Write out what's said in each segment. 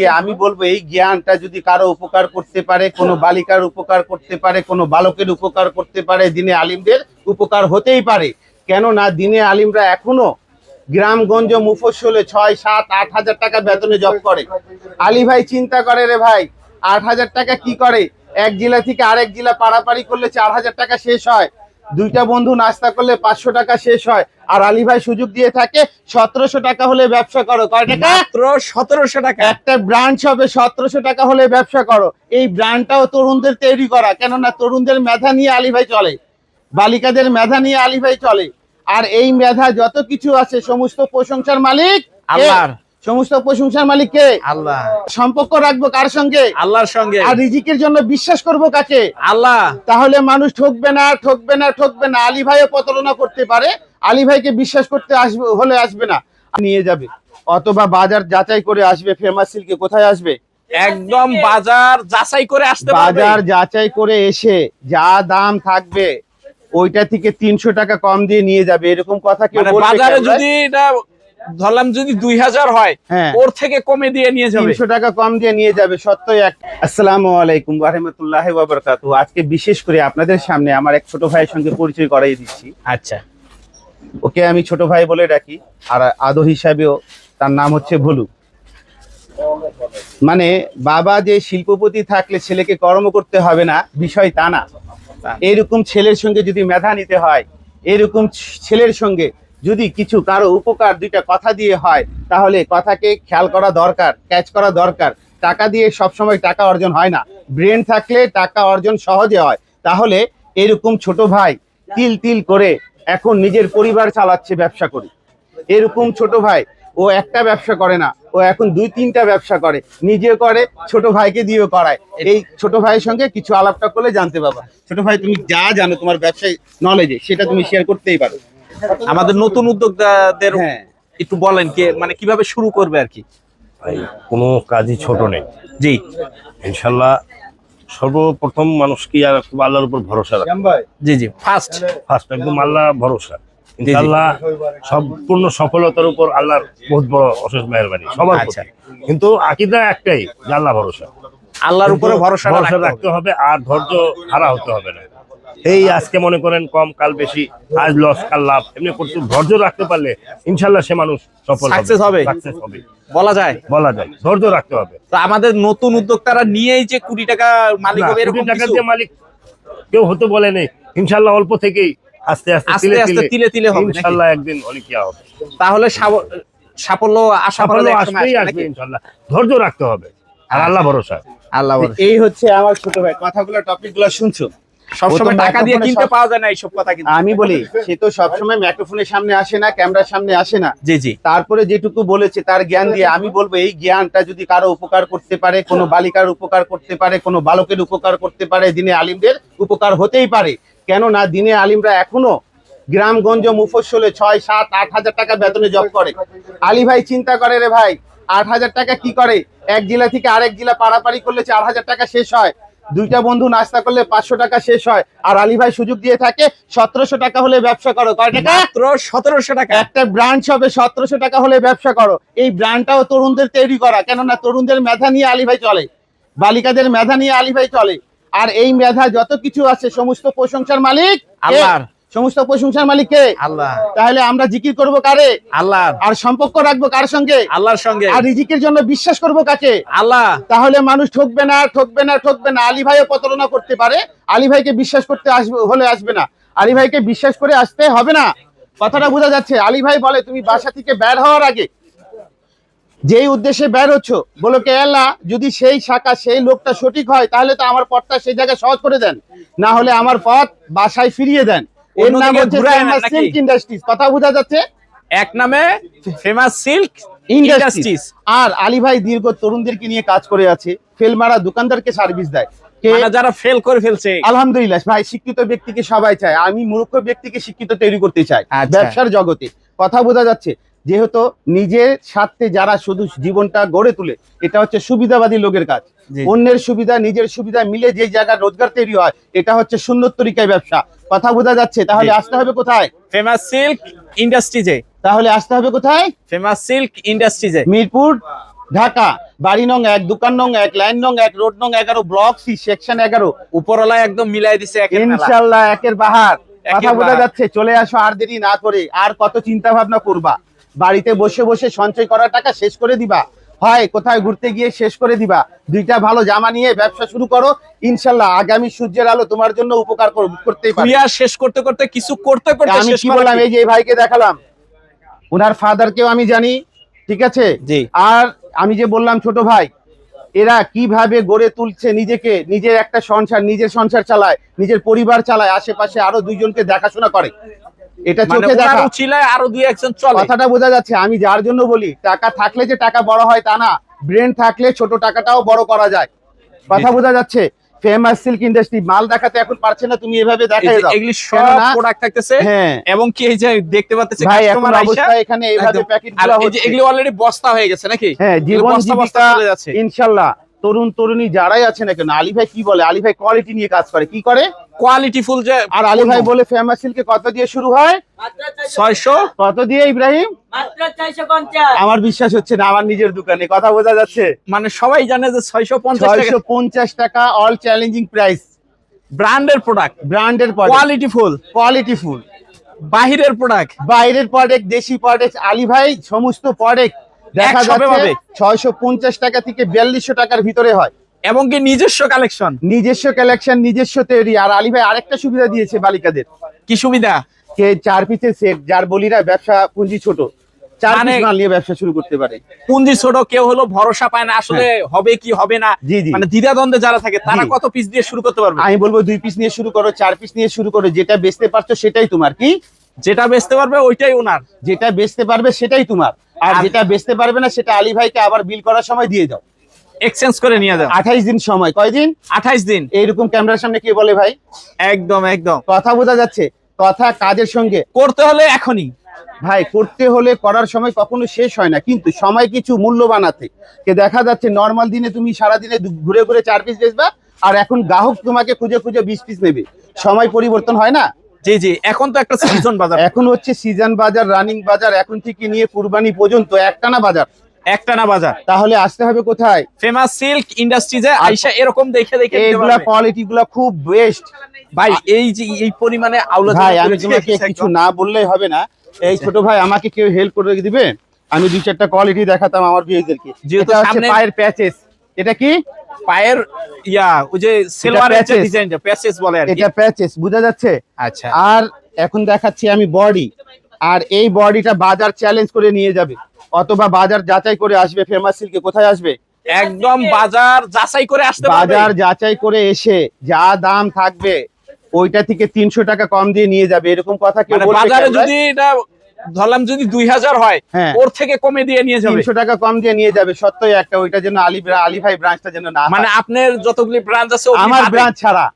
দিয়ে আমি বলব এই জ্ঞানটা যদি কারও উপকার করতে পারে কোনো বালিকার উপকার করতে পারে কোনো বালকের উপকার করতে পারে দিনে আলিমদের উপকার হতেই পারে। কেননা দিনে আলিমরা এখনও গ্রামগঞ্জ মুফস্বলে ছয় সাত আট হাজার টাকা বেতনে জব করে। আলী ভাই চিন্তা করে রে ভাই আট হাজার টাকা কি করে? এক জেলা থেকে আরেক জেলা পাড়াপাড়ি করলে চার হাজার টাকা শেষ হয়। দুইটা বন্ধু নাস্তা করলে পাঁচশো টাকা শেষ হয়। আর আলী ভাই সুযোগ দিয়ে থাকে সতেরোশো টাকা হলে ব্যবসা করো। কয় টাকা? সতেরোশো টাকা। একটা ব্রাঞ্চ হবে সতেরোশো টাকা হলে ব্যবসা করো। এই ব্র্যান্ডটাও তরুণদের তৈরি করা কেননা তরুণদের মেধা নিয়ে আলী ভাই চলে। বালিকাদের মেধা নিয়ে আলী ভাই চলে। আর এই মেধা যত কিছু আছে সমস্ত প্রশংসার মালিক কে? আল্লাহর। সমস্ত প্রশংসার মালিক কে? আল্লাহ। সম্পর্ক রাখব কার সঙ্গে? আল্লাহর সঙ্গে। আর রিজিকের জন্য বিশ্বাস করব কাকে? আল্লাহ। তাহলে মানুষ ঠকবে না ঠকবে না ঠকবে না। আলী ভাইও প্রতারণা করতে পারে। আলী ভাইকে বিশ্বাস করতে আসবে হলে আসবে না। নিয়ে যাবে। অথবা বাজার যাচাই করে আসবে ফেমাস সিল্কে কোথায় আসবে? একদম বাজার যাচাই করে আসতে বাজার যাচাই করে এসে যা দাম থাকবে ওইটা থেকে তিনশো টাকা কম দিয়ে নিয়ে যাবে। এরকম কথা কেউ মানে বাজারে যদি এটা ধরলাম যদি দুই হাজার হয় হ্যাঁ। ওর থেকে কমে দিয়ে নিয়ে যাবে। তিনশো টাকা কম দিয়ে নিয়ে যাবে সত্যই এক। আসসালামু আলাইকুম রহমতুল্লাহ বাবরকাতু আজকে বিশেষ করে আপনাদের সামনে আমার এক ছোট ভাইয়ের সঙ্গে পরিচয় করাই দিচ্ছি। আচ্ছা। ওকে আমি ছোট ভাই বলে ডাকি আর আদর হিসাবেও তার নাম হচ্ছে ভুলু। মানে বাবা যে শিল্পপতি থাকলে ছেলেকে কর্ম করতে হবে না বিষয় তা না। এরকম ছেলের সঙ্গে যদি মেধা নিতে হয় এরকম ছেলের সঙ্গে যদি কিছু কারও উপকার দুইটা কথা দিয়ে হয়, তাহলে কথাকে খেয়াল করা দরকার ক্যাচ করা দরকার। টাকা দিয়ে সবসময় টাকা অর্জন হয় না। ব্রেন থাকলে টাকা অর্জন সহজে হয়। তাহলে এরকম ছোট ভাই তিল তিল করে এখন নিজের পরিবার চালাচ্ছে ব্যবসা করে। এরকম ছোট ভাই, ও একটা ব্যবসা করে না, ও এখন দুই তিনটা ব্যবসা করে। নিজে করে, ছোট ভাইকে দিয়েও করায়। এই ছোট ভাইয়ের সঙ্গে কিছু আলাপটা করলে জানতে পারবা। ছোট ভাই, তুমি যা জানো তোমার ব্যবসায় নলেজে সেটা তুমি শেয়ার করতেই পারো। আমাদের নতুন উদ্যোক্তাদের হ্যাঁ। একটু বলেন কে মানে কীভাবে শুরু করবে আর কি? কোনো কাজই ছোট নেই। জি। ইনশাল্লাহ সর্বপ্রথম মানুষ কি আর খুব আল্লাহর উপর ভরসা রাখে জি জি। ফার্স্ট ফার্স্ট একদম আল্লাহ ভরসা। ইনশাল্লাহ সম্পূর্ণ সফলতার উপর আল্লাহর বহুত বড় অশেষ মেহরবানি সবার আচ্ছা। কিন্তু আকিদা একটাই আল্লাহ ভরসা। আল্লাহর উপরে ভরসা ভরসা রাখতে হবে আর ধৈর্য হারা হতে হবে না। এই আজকে মনে করেন কম কাল বেশি আজ লস কাল লাভ। এমনি করতে ধৈর্য রাখতে পারলে ইনশাল্লাহ সে মানুষ সফল Success হবে। সাকসেস হবে। বলা যায়। বলা যায়। ধৈর্য রাখতে হবে। তো আমাদের নতুন উদ্যোক্তারা নিয়েই যে কোটি টাকা মালিক হবে এরকম টাকা দিয়ে মালিক কেউ হতে বলে নেই। ইনশাল্লাহ অল্প থেকেই আস্তে আস্তে আস্তে তিলে আস্তে তিলে তিলে হবে? ইনশাল্লাহ একদিন অনেক ইয়া হবে। তাহলে সাফল্য আশা করা আসবেই আসবে? ইনশাল্লাহ। ধৈর্য রাখতে হবে। আর আল্লাহ ভরসা। আল্লাহ বলে। এই হচ্ছে আমার ছোট ভাই। কথাগুলো টপিকগুলো শুনছো? সবসময় টাকা দিয়ে কিনতে পাওয়া যায় না এইসব কথা কিন্তু। আমি বলি সে তো সবসময় মাইক্রোফোনের সামনে আসে না ক্যামেরার সামনে আসে না। জি জি। তারপরে যেটুকু বলেছে তার জ্ঞান দিয়ে আমি বলব এই জ্ঞানটা যদি কারও উপকার করতে পারে কোনো বালিকার উপকার করতে পারে কোনো বালকের উপকার করতে পারে দিনে আলিমদের উপকার হতেই পারে। কেননা দিনে আলিমরা এখনও গ্রামগঞ্জ মুফস্বলে ছয় সাত আট হাজার টাকা বেতনে জব করে। আলী ভাই চিন্তা করে রে ভাই আট হাজার টাকা কি করে? এক জেলা থেকে আরেক জেলা পাড়াপাড়ি করলে চার হাজার টাকা শেষ হয়। দুইটা বন্ধু নাস্তা করলে পাঁচশো টাকা শেষ হয়। আর আলী ভাই সুযোগ দিয়ে থাকে সতেরোশো টাকা হলে ব্যবসা করো। কয় টাকা? সতেরোশো টাকা। একটা ব্র্যান্ড হবে সতেরোশো টাকা হলে ব্যবসা করো। এই ব্র্যান্ডটাও তরুণদের তৈরি করা। কেননা তরুণদের মেধা নিয়ে আলী ভাই চলে। বালিকাদের মেধা নিয়ে আলী ভাই চলে। আর এই মেধা যত কিছু আছে সমস্ত প্রশংসার মালিক কে? সমস্ত প্রশংসার মালিক কে? আল্লাহ। তাহলে আমরা জিকির করব কারে? আল্লাহ। আর সম্পর্ক রাখব কার সঙ্গে? আল্লাহর সঙ্গে। আর রিজিকের জন্য বিশ্বাস করব কাকে? আল্লাহ। তাহলে মানুষ ঠকবে না ঠকবে না ঠকবে না। আলী ভাইও প্রতারণা করতে পারে। আলী ভাইকে বিশ্বাস করতে আসবে হলে আসবে না। আলী ভাইকে বিশ্বাস করে আসতে হবে না। কথাটা বোঝা যাচ্ছে। আলী ভাই বলে তুমি বাসা থেকে বের হওয়ার আগে যেই উদ্দেশ্যে বের হচ্ছ বলো কে আল্লাহ যদি সেই শাখা সেই লোকটা সঠিক হয় তাহলে তো আমার পথটা সেই জায়গায় সহজ করে দেন। না হলে আমার পথ বাসায় ফিরিয়ে দেন। এর নাম হচ্ছে সিল্ক ইন্ডাস্ট্রিজ কথা বোঝা যাচ্ছে? এক নামে ফেমাস সিল্ক ইন্ডাস্ট্রিজ আর আলী ভাই দীর্ঘ তরুণদেরকে নিয়ে কাজ করে আছে। ফেলমারা দোকানদারকে সার্ভিস দেয়। মানে যারা ফেল করে ফেলছে। আলহামদুলিল্লাহ ভাই শিক্ষিত ব্যক্তিকে সবাই চায়। আমি মূর্খ ব্যক্তিকে শিক্ষিত তৈরি করতে চাই আচ্ছা। ব্যবসার জগতে। কথা বোঝা যাচ্ছে। যেহেতু নিজের স্বার্থে যারা শুধু জীবনটা গড়ে তোলে এটা হচ্ছে সুবিধাবাদী লোকের কাজ। অন্যের সুবিধা নিজের সুবিধা মিলে যে জায়গায় রোজগার তৈরি হয় এটা হচ্ছে সুন্দর তরিকায় ব্যবসা। কথা বোঝা যাচ্ছে? তাহলে আসতে হবে কোথায়? ফেমাস সিল্ক ইন্ডাস্ট্রিজে তাহলে আসতে হবে কোথায়? ফেমাস সিল্ক ইন্ডাস্ট্রিজে মিরপুর ঢাকা। বাড়ি নং এক দোকান নং এক লাইন নং এক রোড নং এগারো ব্লক সি সেকশন এগারো। উপরওয়ালা একদম মিলাই দিছে ইনশাল্লাহ একের বাহার। কথা বোঝা যাচ্ছে? চলে আসো আর দেরি না করে। আর কত চিন্তা ভাবনা করবা? বাড়িতে বসে বসে সঞ্চয় করা টাকা শেষ করে দিবা। হয় কোথায় ঘুরতে গিয়ে শেষ করে দিবা। দুইটা ভালো জামা নিয়ে ব্যবসা শুরু করো। ইনশাল্লাহ আগামী সূর্যের আলো তোমার জন্য উপকার কর- করতেই পারে। কুইয়া শেষ করতে করতে কিছু করতে করতে আমি কি বললাম এই যে ভাইকে দেখালাম। ওনার ফাদারকেও আমি জানি ঠিক আছে। আর আমি যে বললাম ছোট ভাই এরা কীভাবে গড়ে তুলছে নিজেকে নিজের একটা সংসার নিজের সংসার চালায় নিজের পরিবার চালায় আশেপাশে আরও দুইজনকে দেখাশোনা করে। এটা মানে চোখে দেখা উচিলায় আরও দুই একজন চলে। কথাটা বোঝা যাচ্ছে আমি যার জন্য বলি টাকা থাকলে যে টাকা বড় হয় তা না ব্রেন থাকলে ছোট টাকাটাও বড় করা যায়। কথা বোঝা যাচ্ছে ফেমাস সিল্ক ইন্ডাস্ট্রি মাল দেখাতে এখন পারছে না তুমি এভাবে দেখাই দাও। এগুলি সব প্রোডাক্ট থাকতেছে হ্যাঁ। এবং কি এই যে দেখতে পাচ্ছেন ভাই এখন অবস্থা এখানে এইভাবে। প্যাকেটগুলো এই এগুলি অলরেডি বস্তা হয়ে গেছে নাকি? হ্যাঁ জীবন বস্তা বস্তা চলে যাচ্ছে। ইনশাল্লাহ তরুণ তরুণী যারাই আছে না কেন আলী ভাই কি বলে আলী ভাই কোয়ালিটি নিয়ে কাজ করে কি করে? কোয়ালিটি ফুল যে আর আলী ভাই বলে ফেমাস সিল্কে কত দিয়ে শুরু হয়? ছয়শো। কত দিয়ে ইব্রাহিম? পঞ্চাশ। আমার বিশ্বাস হচ্ছে না আমার নিজের দোকানে। কথা বোঝা যাচ্ছে? মানে সবাই জানে যে ছয়শো পঞ্চাশ ছয়শো পঞ্চাশ টাকা অল চ্যালেঞ্জিং প্রাইস ব্র্যান্ডের প্রোডাক্ট ব্র্যান্ডের কোয়ালিটি ফুল কোয়ালিটি ফুল বাহিরের প্রোডাক্ট বাইরের প্রোডাক্ট দেশি প্রোডাক্ট আলী ভাই সমস্ত প্রোডাক্ট দেখা পাবে। ছয়শো পঞ্চাশ টাকা থেকে বিয়াল্লিশশো টাকার ভিতরে হয়। এবং কি নিজস্ব কালেকশন নিজস্ব কালেকশন নিজস্ব তৈরি। আর আলী ভাই আরেকটা সুবিধা দিয়েছে বালিকাদের। কি সুবিধা? কে চার পিসের সেট যার বলিরা ব্যবসা পুঁজি ছোট চার মানে- পিস মাল নিয়ে ব্যবসা শুরু করতে পারে। পুঞ্জি ছোট কেউ হলো ভরসা পায় না আসলে হবে কি হবে না হ্যাঁ। মানে দ্বিধাদ্বন্দ্বে যারা থাকে তারা কত পিস দিয়ে শুরু করতে পারবে? আমি বলব দুই পিস নিয়ে শুরু করো চার পিস নিয়ে শুরু করো যেটা বেচতে পারছ সেটাই তোমার কি? যেটা বেচতে পারবে ওইটাই ওনার। যেটা বেচতে পারবে সেটাই তোমার। আর- যেটা বেচতে পারবে না সেটা আলী ভাইকে আবার বিল করার সময় দিয়ে দাও। এক্সচেঞ্জ করে নিয়ে যাও। আঠাইশ দিন সময়। কয়দিন আঠাইশ দিন। এইরকম ক্যামেরার সামনে কে বলে ভাই? একদম একদম। কথা বোঝা যাচ্ছে। কথা কাজের সঙ্গে। করতে হলে এখনই। ভাই করতে হলে করার সময় কখনো শেষ হয় না কিন্তু সময় কিছু মূল্যবান আছে। কে দেখা যাচ্ছে নর্মাল দিনে তুমি সারা দিনে ঘুরে ঘুরে চার পিস বেচবা আর এখন গ্রাহক তোমাকে খুঁজে খুঁজে বিশ পিস নেবে। সময় পরিবর্তন হয় না? জি জি এখন তো একটা সিজন বাজার। এখন হচ্ছে সিজন বাজার রানিং বাজার এখন থেকে নিয়ে কুরবানি পর্যন্ত একটানা বাজার। একটানা বাজার। তাহলে আসতে হবে কোথায়? ফেমাস সিল্ক ইন্ডাস্ট্রিজে আইসা এরকম দেখে দেখে এইগুলা কোয়ালিটি গুলা খুব বেস্ট ভাই এই যে এই পরিমাণে আউলা ভাই আমি তোমাকে কিছু না বললেই হবে না। এই ছোট ভাই আমাকে কেউ হেল্প করে দিবে? আমি দুই চারটা কোয়ালিটি দেখাতাম আমার ভিউজদেরকে যেহেতু হচ্ছে সামনে- পায়ের প্যাচেস এটা কি? পায়ের ইয়া ওই যে সেলোয়ারের যে। ডিজাইনটা প্যাচেস বলে আর এটা প্যাচেস বোঝা যাচ্ছে? আচ্ছা। আর এখন দেখাচ্ছি আমি বডি আর এই বডিটা বাজার চ্যালেঞ্জ করে নিয়ে যাবে। অথবা বাজার যাচাই করে আসবে ফেমাস সিল্কে কোথায় আসবে? একদম বাজার যাচাই করে আসতে বাজার যাচাই করে এসে যা দাম থাকবে ওইটা থেকে তিনশো টাকা কম দিয়ে নিয়ে যাবে। এরকম কথা কেউ মানে বাজারে যদি এটা ধরলাম যদি দুই হাজার হয় হ্যাঁ। ওর থেকে কমে দিয়ে নিয়ে যাবে। তিনশো টাকা কম দিয়ে নিয়ে যাবে সত্যই একটা ওইটা যেন আলী আলী ভাই ব্রাঞ্চটা যেন না মানে আপনার যতগুলি ব্রাঞ্চ আছে আমার ব্রাঞ্চ ছাড়া।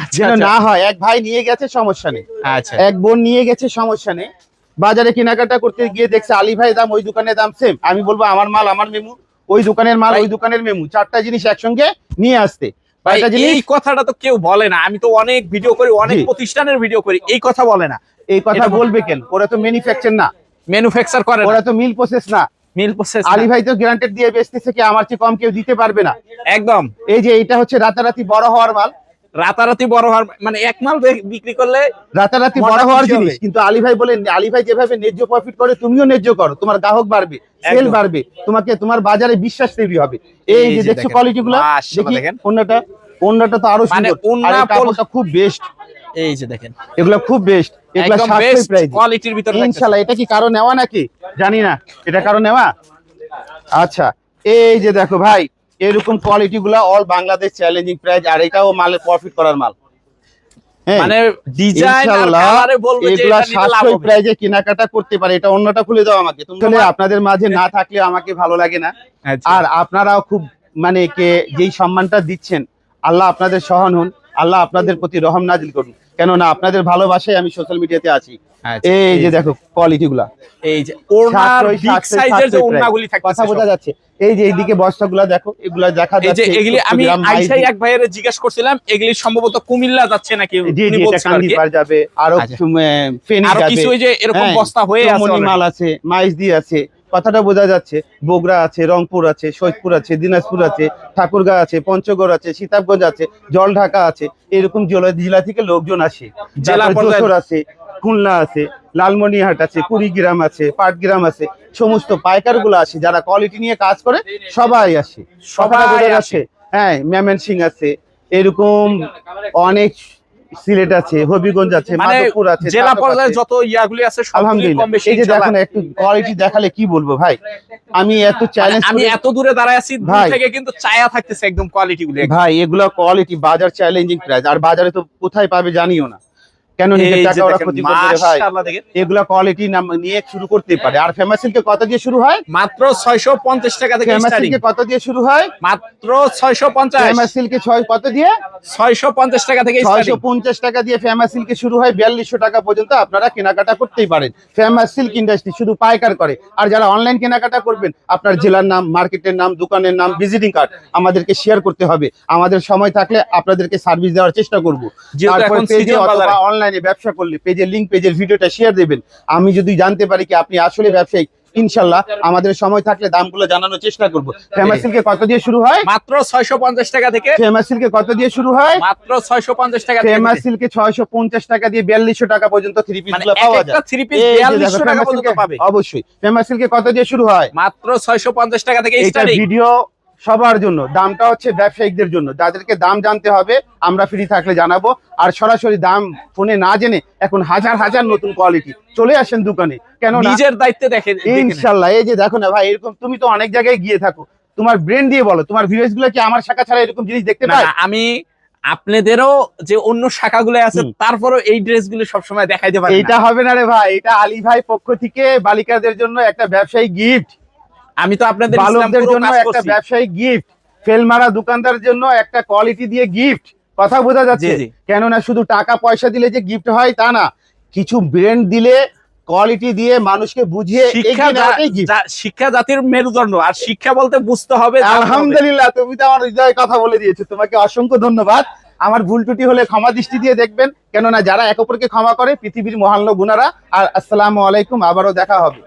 আচ্ছা যেন আচ্ছা। না হয় এক ভাই নিয়ে গেছে সমস্যা নেই। আচ্ছা। এক বোন নিয়ে গেছে সমস্যা নেই। বাজারে কেনাকাটা করতে গিয়ে দেখছে আলী ভাই দাম ওই দোকানের দাম সেম আমি বলব আমার মাল আমার মেমু ওই দোকানের মাল ওই দোকানের মেমু চারটা জিনিস একসঙ্গে নিয়ে আসতে। এই কথাটা তো কেউ বলে না। আমি তো অনেক ভিডিও করি অনেক প্রতিষ্ঠানের ভিডিও করি এই কথা বলে না। এই কথা বলবে কেন? ওরা তো ম্যানুফ্যাকচার না। ম্যানুফ্যাকচার করে ওরা তো মিল প্রসেস না। মিল প্রসেস আলী ভাই তো গ্যারান্টেড দিয়ে বেচতেছে কি আমার চেয়ে কম কেউ দিতে পারবে না? একদম। এই যে এটা হচ্ছে রাতারাতি বড় হওয়ার মাল। রাতারাতি বড় হওয়ার মানে এক মাল বিক্রি করলে রাতারাতি বড় হওয়ার জিনিস। কিন্তু আলী ভাই বলেন আলী ভাই যেভাবে ন্যায্য প্রফিট করে তুমিও ন্যায্য করো। তোমার গ্রাহক বাড়বে সেল বাড়বে তোমাকে তোমার বাজারে বিশ্বাস তৈরি হবে। এই যে দেখছ কোয়ালিটি গুলো দেখেন। অন্যটা অন্যটা তো আরও মানে সুন্দর। খুব বেস্ট এই যে দেখেন। এগুলো খুব বেস্ট এগুলো সাশ্রয়ী প্রাইস কোয়ালিটির ভিতরে। ইনশাআল্লাহ এটা কি কারও নেওয়া নাকি? জানি না। এটা কারও নেওয়া? আচ্ছা এই যে দেখো ভাই এরকম কোয়ালিটি গুলা অল বাংলাদেশ চ্যালেঞ্জিং প্রাইস আর এটাও মালের প্রফিট করার মাল। হ্যাঁ মানে ডিজাইন প্রাইজে কেনাকাটা করতে পারে এটা অন্যটা খুলে দাও আমাকে। তুমি আপনাদের মাঝে না থাকলে আমাকে ভালো লাগে না। আচ্ছা। আর আপনারাও খুব মানে কে যেই সম্মানটা দিচ্ছেন আল্লাহ আপনাদের সহন হন আল্লাহ আপনাদের প্রতি রহম নাজিল করুন। কেননা আপনাদের ভালোবাসায় আমি সোশ্যাল মিডিয়াতে আছি আচ্ছা, এই যে দেখো কোয়ালিটি গুলা এই যে ওড়নার বিগ সাইজের যে ওড়নাগুলি। থাকতেছে কথা বোঝা যাচ্ছে এই যে এইদিকে বস্তাগুলা দেখো এগুলা দেখা যাচ্ছে এই যে এগুলি আমি আইসাই এক ভাইয়ের জিজ্ঞাসা করছিলাম এগুলি সম্ভবত কুমিল্লা যাচ্ছে নাকি উনি কি। কান্দিপার যাবে আরও আচ্ছা। ফেনী আরও যাবে কিছু ওই যে এরকম হ্যাঁ, বস্তা হয়ে আছে চৌমনি already। মাল আছে মাইজদি আছে কথাটা বোঝা যাচ্ছে। বগুড়া আছে রংপুর আছে সৈয়দপুর আছে দিনাজপুর আছে ঠাকুরগাঁ আছে পঞ্চগড় আছে সীতাবগঞ্জ আছে জলঢাকা আছে এরকম জেলা জেলা থেকে লোকজন আসে। জেলা আছে খুলনা আছে লালমনিহাট আছে কুড়িগ্রাম আছে পাটগ্রাম আছে সমস্ত পাইকারগুলো আসে যারা কোয়ালিটি নিয়ে কাজ করে সবাই আসে। সবাই আসে। হ্যাঁ ম্যামেন সিং আছে এরকম অনেক সিলেট আছে হবিগঞ্জ আছে মাদপুর মাধবপুর আছে জেলা পর্যায়ে যত ইয়াগুলি আছে আলহামদুলিল্লাহ। এই যে দেখেন একটু কোয়ালিটি দেখালে কি বলব ভাই? আমি এত চ্যালেঞ্জ আমি এত দূরে দাঁড়ায় আছি দূর ভাই। থেকে কিন্তু চায়া থাকতেছে একদম কোয়ালিটি গুলি। ভাই এগুলো কোয়ালিটি বাজার চ্যালেঞ্জিং প্রাইস আর বাজারে তো কোথায় পাবে জানিও না। কেন নিজের টাকা ওরা ক্ষতি করবে রে ভাই? এগুলা কোয়ালিটি নিয়ে শুরু করতে পারে। আর ফেমাস সিল্কে কত দিয়ে শুরু হয়? মাত্র 650 টাকা থেকে ফেমাস স্টার্টিং সিল্কে কত দিয়ে শুরু হয়? মাত্র 650 ফেমাস সিল্কে ছয় কত দিয়ে? 650 টাকা থেকে ছয়শো স্টার্টিং পঞ্চাশ টাকা দিয়ে ফেমাস সিল্কে শুরু হয় বিয়াল্লিশশো টাকা পর্যন্ত আপনারা কেনাকাটা করতেই পারেন। ফেমাস সিল্ক ইন্ডাস্ট্রি শুধু পাইকার করে। আর যারা অনলাইন কেনাকাটা করবেন আপনার জেলার নাম মার্কেটের নাম দোকানের নাম ভিজিটিং কার্ড আমাদেরকে শেয়ার করতে হবে। আমাদের সময় থাকলে আপনাদেরকে সার্ভিস দেওয়ার চেষ্টা করব। তারপর পেজে অথবা বাজারে। অনলাইনে ব্যবসা করলে পেজের লিঙ্ক পেজের ভিডিওটা শেয়ার দেবেন। আমি যদি জানতে পারি কি আপনি আসলে ব্যবসায়িক ইনশাল্লাহ আমাদের সময় থাকলে দামগুলো জানানোর চেষ্টা করব। ফেমাস সিল্কে কত দিয়ে শুরু হয়? মাত্র 650 টাকা থেকে। ফেমাস সিল্কে কত দিয়ে শুরু হয়? মাত্র 650 টাকা থেকে। ফেমাস সিল্কে ছয়শো পঞ্চাশ টাকা দিয়ে বিয়াল্লিশশো টাকা পর্যন্ত থ্রি পিস মানে গুলো পাওয়া যায়। থ্রি পিস এই যে 4200 দেখো, টাকা পর্যন্ত পাবে। অবশ্যই। ফেমাস সিল্কে কত দিয়ে শুরু হয়? মাত্র 650 টাকা থেকে ভিডিও সবার জন্য। দামটা হচ্ছে ব্যবসায়িকদের জন্য। যাদেরকে দাম জানতে হবে আমরা ফ্রি থাকলে জানাব। আর সরাসরি দাম ফোনে না জেনে এখন হাজার হাজার নতুন কোয়ালিটি চলে আসেন দোকানে। কেন নিজের দায়িত্বে দেখে দেখে ইনশাল্লাহ এই যে দেখো না ভাই এরকম তুমি তো অনেক জায়গায় গিয়ে থাকো। তোমার ব্রেন দিয়ে বলো তোমার ভিউয়ার্সগুলো কি আমার শাখা ছাড়া এরকম জিনিস দেখতে না, পায়? আমি আপনাদেরও যে অন্য শাখাগুলো আছে তারপরও এই ড্রেসগুলো সবসময় দেখাইতে পারি এটা হবে না রে ভাই এটা আলী ভাই পক্ষ থেকে বালিকাদের জন্য একটা ব্যবসায়ী গিফট আমি তো আপনাদের বালকদের জন্য একটা। ব্যবসায়িক গিফট ফেলমারা দোকানদার জন্য একটা কোয়ালিটি দিয়ে গিফট কথা বোঝা যাচ্ছে। কেননা শুধু টাকা পয়সা দিলে যে গিফট হয় তা না কিছু ব্র্যান্ড দিলে কোয়ালিটি দিয়ে মানুষকে বুঝিয়ে শিক্ষা জাতির মেরুদণ্ড আর শিক্ষা বলতে বুঝতে হবে। আলহামদুলিল্লাহ তুমি তো আমার হৃদয়ে কথা বলে দিয়েছ। তোমাকে অসংখ্য ধন্যবাদ। আমার ভুল ত্রুটি হলে ক্ষমা দৃষ্টি দিয়ে দেখবেন। কেননা যারা এক অপরকে ক্ষমা করে পৃথিবীর মহান্ন গুণারা আর আসসালামু আলাইকুম আবারও দেখা হবে।